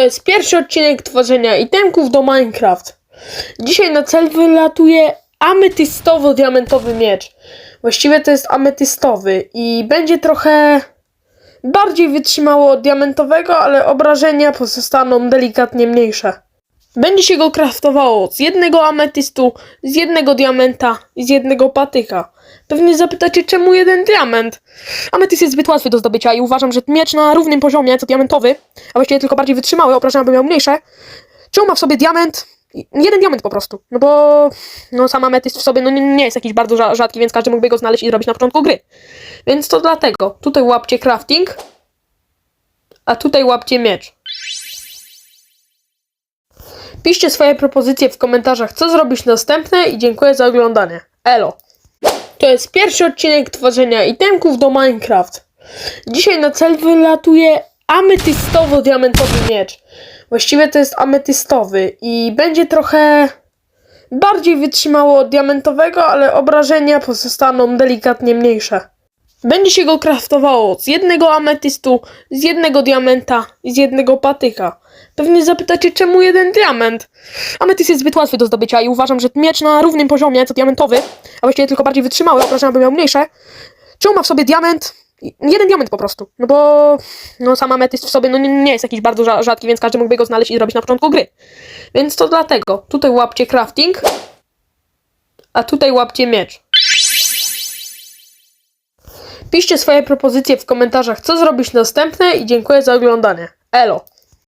To jest pierwszy odcinek tworzenia itemków do Minecraft. Dzisiaj na cel wylatuje ametystowo-diamentowy miecz. Właściwie to jest ametystowy i będzie trochę bardziej wytrzymało od diamentowego, ale obrażenia pozostaną delikatnie mniejsze. Będzie się go kraftowało z jednego ametystu, z jednego diamenta i z jednego patyka. Pewnie zapytacie, czemu jeden diament? Ametyst jest zbyt łatwy do zdobycia i uważam, że miecz na równym poziomie co diamentowy, a właściwie tylko bardziej wytrzymały, obrażenia by miał mniejsze, czemu ma w sobie diament? Jeden diament po prostu. No bo no, sam ametyst w sobie no, nie, jest jakiś bardzo rza- rzadki, więc każdy mógłby go znaleźć i zrobić na początku gry. Więc to dlatego. Tutaj łapcie crafting, a tutaj łapcie miecz. Piszcie swoje propozycje w komentarzach, co zrobić następne i dziękuję za oglądanie. Elo! To jest pierwszy odcinek tworzenia itemków do Minecraft. Dzisiaj na cel wylatuje ametystowo-diamentowy miecz. Właściwie to jest ametystowy i będzie trochę bardziej wytrzymało od diamentowego, ale obrażenia pozostaną delikatnie mniejsze. Będzie się go kraftowało z jednego ametystu, z jednego diamenta i z jednego patyka. Pewnie zapytacie, czemu jeden diament? Ametyst jest zbyt łatwy do zdobycia i uważam, że miecz na równym poziomie co diamentowy, a właściwie tylko bardziej wytrzymały, obrażenia by miał mniejsze, czemu ma w sobie diament? Jeden diament po prostu. No bo no, sam ametyst w sobie no, nie, jest jakiś bardzo rza- rzadki, więc każdy mógłby go znaleźć i zrobić na początku gry. Więc to dlatego. Tutaj łapcie crafting, a tutaj łapcie miecz. Piszcie swoje propozycje w komentarzach, co zrobić następne i dziękuję za oglądanie. Elo!